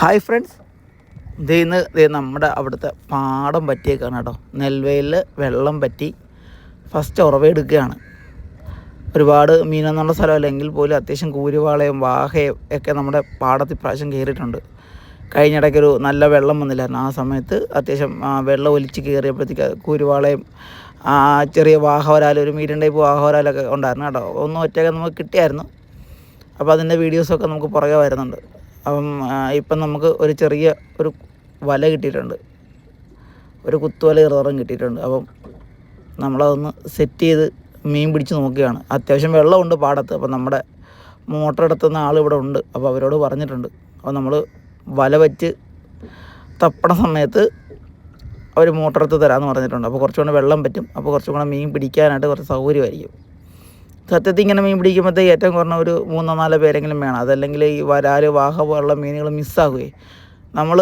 Hi friends ഇത് ഇന്ന് നമ്മുടെ അവിടുത്തെ പാടം പറ്റിയേക്കാണ് കേട്ടോ. നെൽവയലിൽ വെള്ളം പറ്റി ഫസ്റ്റ് ഉറവെടുക്കുകയാണ് ഒരുപാട് മീനൊന്നുള്ള സ്ഥലമല്ലെങ്കിൽ പോലും അത്യാവശ്യം കൂരുവാളയും വാഹയും ഒക്കെ നമ്മുടെ പാടത്തിൽ പ്രാവശ്യം കയറിയിട്ടുണ്ട്. കഴിഞ്ഞിടയ്ക്കൊരു നല്ല വെള്ളം വന്നില്ലായിരുന്നു. ആ സമയത്ത് അത്യാവശ്യം വെള്ളം ഒലിച്ച് കയറിയപ്പോഴത്തേക്ക് കൂരുവാളയും ചെറിയ വാഹവരാലും ഒരു മീഡിയം ടൈപ്പ് വാഹവരാലൊക്കെ ഉണ്ടായിരുന്നു കേട്ടോ. ഒന്നും ഒറ്റയൊക്കെ നമുക്ക് കിട്ടിയായിരുന്നു. അപ്പോൾ അതിന്റെ വീഡിയോസൊക്കെ നമുക്ക് പുറകെ വരുന്നുണ്ട്. അപ്പം ഇപ്പം നമുക്ക് ഒരു ചെറിയ ഒരു വല കിട്ടിയിട്ടുണ്ട്. ഒരു കുത്തുവല ചെറുതറം കിട്ടിയിട്ടുണ്ട്. അപ്പം നമ്മളതൊന്ന് സെറ്റ് ചെയ്ത് മീൻ പിടിച്ച് നോക്കുകയാണ്. അത്യാവശ്യം വെള്ളമുണ്ട് പാടത്ത്. അപ്പം നമ്മുടെ മോട്ടർ എടുത്തുന്ന ആൾ ഇവിടെ ഉണ്ട്. അപ്പോൾ അവരോട് പറഞ്ഞിട്ടുണ്ട്. അപ്പോൾ നമ്മൾ വല വെച്ച് തപ്പണ സമയത്ത് അവർ മോട്ടർ എടുത്ത് തരാമെന്ന് പറഞ്ഞിട്ടുണ്ട്. അപ്പോൾ കുറച്ചും കൂടെ വെള്ളം പറ്റും. അപ്പോൾ കുറച്ചും കൂടെ മീൻ പിടിക്കാനായിട്ട് കുറച്ച് സൗകര്യമായിരിക്കും. സത്യത്തിൽ ഇങ്ങനെ മീൻ പിടിക്കുമ്പോഴത്തേ ഏറ്റവും കുറഞ്ഞ ഒരു മൂന്നോ നാലോ പേരെങ്കിലും വേണം. അതല്ലെങ്കിൽ ഈ വരാൽ വാഹ പോലുള്ള മീനുകൾ മിസ്സാകുകയും നമ്മൾ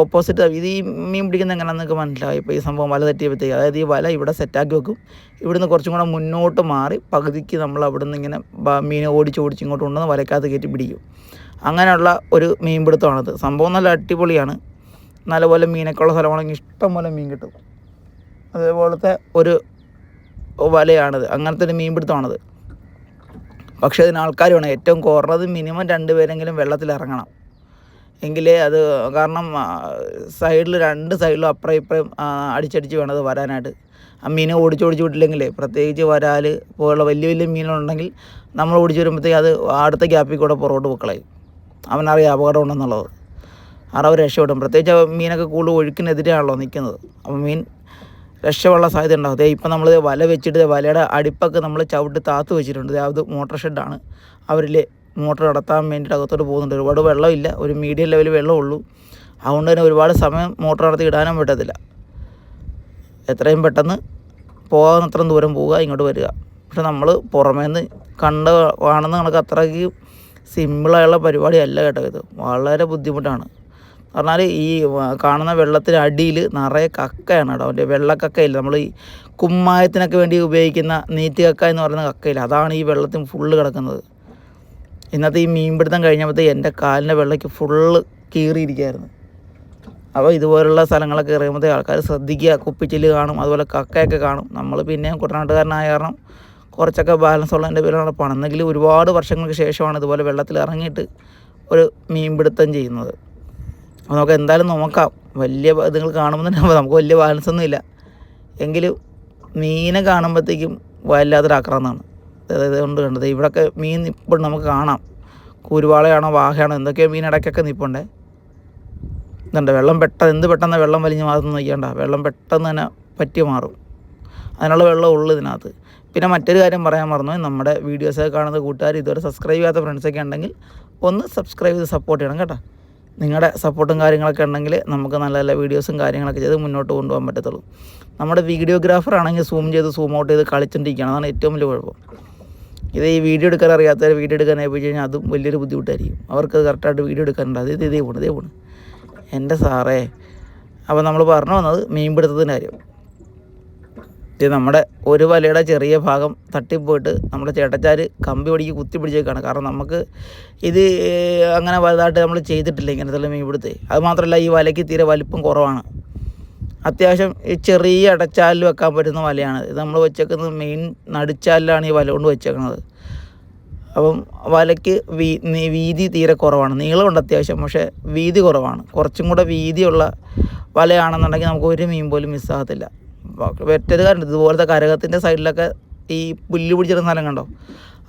ഓപ്പോസിറ്റ് ഇത് ഈ മീൻ പിടിക്കുന്ന എങ്ങനെയാണെന്ന് നിങ്ങൾക്ക് മനസ്സിലാവും ഇപ്പോൾ ഈ സംഭവം വല തെറ്റിയപ്പോഴത്തേക്ക് അതായത് ഈ വല ഇവിടെ സെറ്റാക്കി വെക്കും. ഇവിടുന്ന് കുറച്ചും കൂടെ മുന്നോട്ട് മാറി പകുതിക്ക് നമ്മൾ അവിടുന്ന് ഇങ്ങനെ മീൻ ഓടിച്ച് ഓടിച്ച് ഇങ്ങോട്ട് കൊണ്ടുവന്ന് വലക്കകത്ത് കയറ്റി പിടിക്കും. അങ്ങനെയുള്ള ഒരു മീൻ പിടുത്തമാണത്. സംഭവം നല്ല അടിപൊളിയാണ്. നല്ലപോലെ മീനൊക്കെ ഉള്ള സ്ഥലമാണെങ്കിൽ ഇഷ്ടം പോലെ മീൻ കിട്ടും. അതേപോലത്തെ ഒരു വലയാണത്. അങ്ങനത്തെ ഒരു മീൻ പിടുത്തമാണത്. പക്ഷേ അതിന് ആൾക്കാർ വേണം. ഏറ്റവും കുറഞ്ഞത് മിനിമം രണ്ട് പേരെങ്കിലും വെള്ളത്തിൽ ഇറങ്ങണം. എങ്കിലേ അത് കാരണം സൈഡിൽ രണ്ട് സൈഡിലും അപ്പുറം ഇപ്പുറം അടിച്ചടിച്ച് വേണം അത് വരാനായിട്ട്. ആ മീനെ ഓടിച്ചോടിച്ച് ഓടിച്ച് വിട്ടില്ലെങ്കിലേ പ്രത്യേകിച്ച് വരാൽ പോലുള്ള വലിയ വലിയ മീനുകളുണ്ടെങ്കിൽ നമ്മൾ ഓടിച്ച് വരുമ്പോഴത്തേക്ക് അത് അടുത്ത ഗ്യാപ്പിൽ കൂടെ പുറകോട്ട് പൊക്കളയും. അവനറിയാം അപകടം ഉണ്ടെന്നുള്ളത്. അറവ് രക്ഷപ്പെടും. പ്രത്യേകിച്ച് മീനൊക്കെ കൂടുതൽ ഒഴുക്കിനെതിരെയാണല്ലോ നിൽക്കുന്നത്. അപ്പോൾ മീൻ രക്ഷയുള്ള സാധ്യത ഉണ്ടാകും അതെ ഇപ്പം നമ്മൾ വല വെച്ചിട്ട് വലയുടെ അടിപ്പൊക്കെ നമ്മൾ ചവിട്ട് താത്ത് വെച്ചിട്ടുണ്ട്. അത് മോട്ടർ ഷെഡാണ്. അവരിൽ മോട്ടർ നടത്താൻ വേണ്ടിയിട്ട് അകത്തോട്ട് പോകുന്നുണ്ട്. ഒരുപാട് വെള്ളമില്ല. ഒരു മീഡിയം ലെവൽ വെള്ളമുള്ളൂ. അതുകൊണ്ട് തന്നെ ഒരുപാട് സമയം മോട്ടർ നടത്തി ഇടാനും പറ്റത്തില്ല. എത്രയും പെട്ടെന്ന് പോകാവുന്നത്രയും ദൂരം പോവുക ഇങ്ങോട്ട് വരിക. പക്ഷെ നമ്മൾ പുറമേ നിന്ന് കണ്ട കാണുന്ന കണക്ക് അത്രയ്ക്ക് സിമ്പിളായുള്ള പരിപാടിയല്ല കേട്ടോ ഇത്. വളരെ ബുദ്ധിമുട്ടാണ്. പറഞ്ഞാൽ ഈ കാണുന്ന വെള്ളത്തിന് അടിയിൽ നിറയെ കക്കയാണ് കേട്ടോ. അവന്റെ വെള്ളക്കക്കയില്ല? നമ്മൾ ഈ കുമ്മായത്തിനൊക്കെ വേണ്ടി ഉപയോഗിക്കുന്ന നീറ്റ് കക്ക എന്ന് പറയുന്ന കക്കയില്ല? അതാണ് ഈ വെള്ളത്തിന് ഫുള്ള് കിടക്കുന്നത്. ഇന്നത്തെ ഈ മീൻപിടുത്തം കഴിഞ്ഞപ്പോഴത്തേ എന്റെ കാലിന്റെ വെള്ളയ്ക്ക് ഫുള്ള് കീറിയിരിക്കുകയായിരുന്നു. അപ്പോൾ ഇതുപോലുള്ള സ്ഥലങ്ങളൊക്കെ എറിയുമ്പോഴത്തേക്ക് ആൾക്കാർ ശ്രദ്ധിക്കുക കുപ്പിച്ചില്ല് കാണും അതുപോലെ കക്കയൊക്കെ കാണും. നമ്മൾ പിന്നെയും കുട്ടനാട്ടുകാരനായ കാരണം കുറച്ചൊക്കെ ബാലൻസ് ഉള്ളതിന്റെ പേരിലാണ് എന്നെങ്കിലും ഒരുപാട് വർഷങ്ങൾക്ക് ശേഷമാണ് ഇതുപോലെ വെള്ളത്തിൽ ഇറങ്ങിയിട്ട് ഒരു മീൻപിടുത്തം ചെയ്യുന്നത്. അപ്പോൾ നമുക്ക് എന്തായാലും നോക്കാം. വലിയ ഇതുങ്ങൾ കാണുമ്പോൾ തന്നെ നമുക്ക് വലിയ ബാലൻസ് ഒന്നും ഇല്ല. എങ്കിലും മീനെ കാണുമ്പോഴത്തേക്കും വല്ലാത്തൊരു ആക്രമണമാണ് അതായത് കൊണ്ട് കണ്ടത് ഇവിടെയൊക്കെ മീൻ ഇപ്പോൾ നമുക്ക് കാണാം. കൂരുവാളയാണോ വാഹയാണോ എന്തൊക്കെയോ മീൻ ഇടയ്ക്കൊക്കെ നിൽപ്പുണ്ടേ ഇതുണ്ട് വെള്ളം പെട്ടെന്ന് എന്ത് പെട്ടെന്ന് വെള്ളം വലിഞ്ഞ് മാറുന്നു നോക്കിയണ്ട. വെള്ളം പെട്ടെന്ന് തന്നെ പറ്റി മാറും. അതിനുള്ള വെള്ളം ഉള്ളു ഇതിനകത്ത്. പിന്നെ മറ്റൊരു കാര്യം പറയാൻ മറന്നു നമ്മുടെ വീഡിയോസൊക്കെ കാണുന്ന കൂട്ടുകാർ ഇതുവരെ സബ്സ്ക്രൈബ് ചെയ്യാത്ത ഫ്രണ്ട്സൊക്കെ ഉണ്ടെങ്കിൽ ഒന്ന് സബ്സ്ക്രൈബ് ചെയ്ത് സപ്പോർട്ട് ചെയ്യണം കേട്ടോ. നിങ്ങളുടെ സപ്പോർട്ടും കാര്യങ്ങളൊക്കെ ഉണ്ടെങ്കിൽ നമുക്ക് നല്ല നല്ല വീഡിയോസും കാര്യങ്ങളൊക്കെ ചെയ്ത് മുന്നോട്ട് കൊണ്ടുപോകാൻ പറ്റത്തുള്ളൂ. നമ്മുടെ വീഡിയോഗ്രാഫർ ആണെങ്കിൽ സൂം ചെയ്ത് സൂം ഔട്ട് ചെയ്ത് കളിച്ചോണ്ടിരിക്കുകയാണ്. അതാണ് ഏറ്റവും വലിയ കുഴപ്പം. ഇത് ഈ വീഡിയോ എടുക്കാൻ അറിയാത്തവർ വീഡിയോ എടുക്കാൻ പോയി കഴിഞ്ഞാൽ അതും വലിയൊരു ബുദ്ധിമുട്ടായിരിക്കും. അവർക്ക് കറക്റ്റായിട്ട് വീഡിയോ എടുക്കാനുണ്ട്. അത് ഇതേ പോണ് ഇതേ പോണ്. എന്റെ സാറേ അപ്പോൾ നമ്മൾ പറഞ്ഞു വന്നത് മീൻപിടുത്തത്തിന്റെ കാര്യം. ഇത് നമ്മുടെ ഒരു വലയുടെ ചെറിയ ഭാഗം തട്ടിപ്പോയിട്ട് നമ്മുടെ ചേട്ടച്ചാർ കമ്പി പിടിക്ക് കുത്തി പിടിച്ചേക്കാണ്. കാരണം നമുക്ക് ഇത് അങ്ങനെ വലുതായിട്ട് നമ്മൾ ചെയ്തിട്ടില്ല ഇങ്ങനത്തെ മീൻപിടുത്തേ അത് മാത്രമല്ല ഈ വലയ്ക്ക് തീരെ വലിപ്പം കുറവാണ്. അത്യാവശ്യം ഈ ചെറിയ അടച്ചാലിൽ വെക്കാൻ പറ്റുന്ന വലയാണ്. ഇത് നമ്മൾ വെച്ചേക്കുന്നത് മെയിൻ നടുച്ചാലിലാണ് ഈ വല കൊണ്ട് വെച്ചേക്കുന്നത്. അപ്പം വലയ്ക്ക് വീ വീതി തീരെ കുറവാണ്. നീളമുണ്ട് അത്യാവശ്യം പക്ഷേ വീതി കുറവാണ്. കുറച്ചും കൂടെ വീതിയുള്ള വലയാണെന്നുണ്ടെങ്കിൽ നമുക്ക് ഒരു മീൻ പോലും മിസ്സാകത്തില്ല വെറ്റത് കാരണം ഇതുപോലത്തെ കരകത്തിന്റെ സൈഡിലൊക്കെ ഈ പുല്ല് പിടിച്ചിരുന്ന സ്ഥലം കണ്ടോ?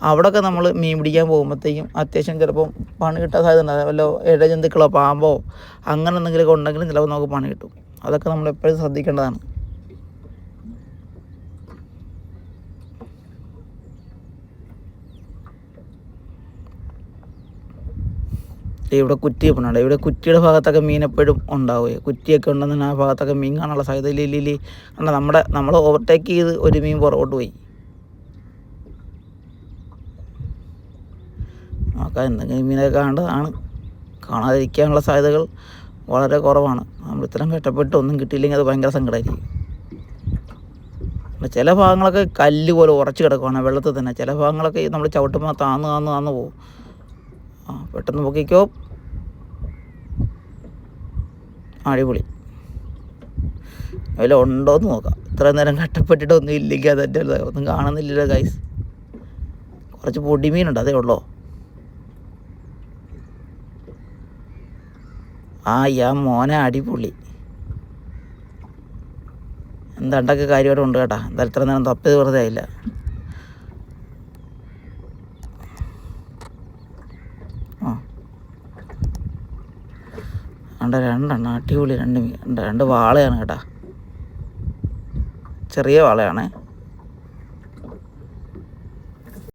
അവിടെയൊക്കെ നമ്മൾ മീൻ പിടിക്കാൻ പോകുമ്പോഴത്തേക്കും അത്യാവശ്യം ചിലപ്പം പണി കിട്ടാൻ സാധ്യത ഉണ്ടാകും വല്ല ഇഴജന്തുക്കളോ പാമ്പോ അങ്ങനെ എന്തെങ്കിലുമൊക്കെ ഉണ്ടെങ്കിലും ചിലപ്പോൾ നമുക്ക് പണി കിട്ടും. അതൊക്കെ നമ്മൾ എപ്പോഴും ശ്രദ്ധിക്കേണ്ടതാണ്. ഇവിടെ കുറ്റി പോണുണ്ട് ഇവിടെ കുറ്റിയുടെ ഭാഗത്തൊക്കെ മീൻ എപ്പോഴും ഉണ്ടാവുകയെ കുറ്റിയൊക്കെ ഉണ്ടെന്ന് ആ ഭാഗത്തൊക്കെ മീൻ കാണാനുള്ള സാധ്യത ഇല്ല ഇല്ല ഇല്ല? നമ്മുടെ നമ്മൾ ഓവർടേക്ക് ചെയ്ത് ഒരു മീൻ പുറകോട്ട് പോയി. നോക്കാം എന്തെങ്കിലും മീനൊക്കെ കാണേണ്ടതാണ് കാണാതിരിക്കാനുള്ള സാധ്യതകൾ വളരെ കുറവാണ്. നമ്മൾ ഇത്രയും കഷ്ടപ്പെട്ട് ഒന്നും കിട്ടിയില്ലെങ്കിൽ അത് ഭയങ്കര സങ്കടമായിരിക്കും ചില ഭാഗങ്ങളൊക്കെ കല്ല് പോലെ ഉറച്ചു കിടക്കുവാണ് വെള്ളത്തിൽ തന്നെ. ചില ഭാഗങ്ങളൊക്കെ നമ്മൾ ചവിട്ടുമ്പോൾ താന്ന് താന്ന് താന്ന് പോകും ആ പെട്ടെന്ന് പൊക്കിക്കോ. അടിപൊളി. അതിൽ ഉണ്ടോയെന്ന് നോക്കാം. ഇത്ര നേരം കട്ടപ്പെട്ടിട്ടൊന്നും ഇല്ലെങ്കിൽ അതെന്റെ ഒന്നും കാണുന്നില്ലല്ലോ ഗൈസ് കുറച്ച് പൊടിമീനുണ്ട് അതേ ഉള്ളോ? ആ യാ മോനെ അടിപൊളി. എന്താണ്ടൊക്കെ കാര്യമായിട്ട് ഉണ്ട് കേട്ടാ? എന്തായാലും ഇത്ര നേരം തപ്പിയത് വെറുതെ ആയില്ല ആ രണ്ട് രണ്ടെണ്ണം അടിപൊളി രണ്ട് രണ്ട് വാളയാണ് കേട്ടോ. ചെറിയ വാളയാണേ.